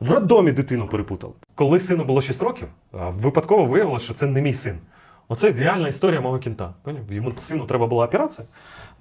В роддомі дитину перепутав. Коли сину було 6 років, випадково виявилося, що це не мій син. Оце реальна історія мого кінта. Йому сину треба була операція,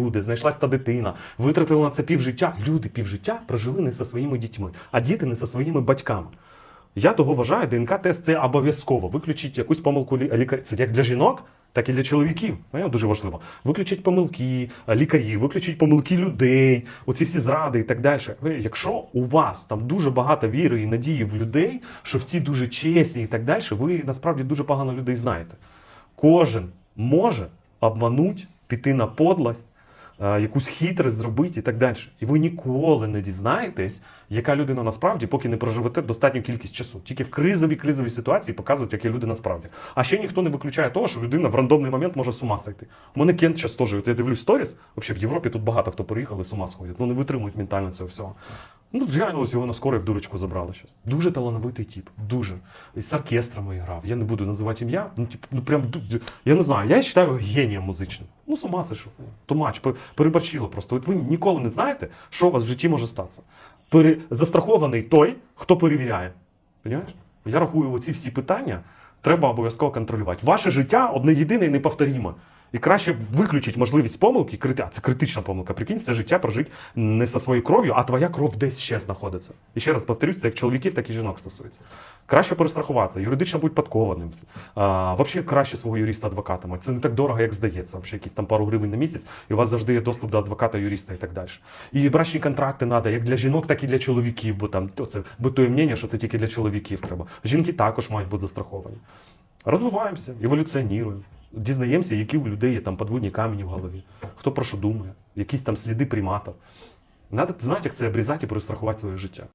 де знайшлась та дитина, витратили на це півжиття. Люди півжиття прожили не зі своїми дітьми, а діти не зі своїми батьками. Я того вважаю, ДНК-тест це обов'язково. Виключіть якусь помилку лі- лікаря. Це як для жінок, так і для чоловіків. Ну, Дуже важливо. Виключіть помилки лікарів, виключіть помилки людей, оці всі зради і так далі. Якщо у вас там дуже багато віри і надії в людей, що всі дуже чесні і так далі, ви насправді дуже погано людей знаєте. Кожен може обмануть, піти на подлость, якусь хитрість зробити і так далі. І ви ніколи не дізнаєтесь, яка людина насправді, поки не проживете достатню кількість часу. Тільки в кризовій кризовій ситуації показують, які люди насправді. А ще ніхто не виключає того, що людина в рандомний момент може з ума сойти. У мене Кент час теж, я дивлюсь сторіс, взагалі в Європі тут багато хто приїхав і з ума сходять. Ну не витримують ментально цього всього. Ну, зглянулось його на скорий в дурочку забрали щось. Дуже талановитий тип. Дуже. І з оркестрами грав. Я не буду називати ім'я. Ну, тип, ну прям я не знаю. Я вважаю його генієм музичним. Ну, з ума сишу. Тумач, пер- переборчило просто. От ви ніколи не знаєте, що у вас в житті може статися. Пере... Застрахований той, хто перевіряє. Понимаєш? Я рахую, оці всі питання треба обов'язково контролювати. Ваше життя одне єдине і неповторіме. І краще виключити можливість помилки, крити... а це критична помилка. Прикинь, це життя прожити не зі своєю кров'ю, а твоя кров десь ще знаходиться. І ще раз повторюсь, це як чоловіків, так і жінок стосується. Краще перестрахуватися, юридично будь подкованим. А, взагалі краще свого юриста-адвоката мати. Це не так дорого, як здається. Взагалі якісь там пару гривень на місяць, і у вас завжди є доступ до адвоката, юриста і так далі. І брачні контракти треба як для жінок, так і для чоловіків, бо там то це битує мнення, що це тільки для чоловіків треба. Жінки також мають бути застраховані. Розвиваємося, еволюціонуємо, дізнаємося, які у людей є там подводні камені в голові, хто про що думає, якісь там сліди приматів. Надо знати, як це обрізати і перестрахувати своє життя.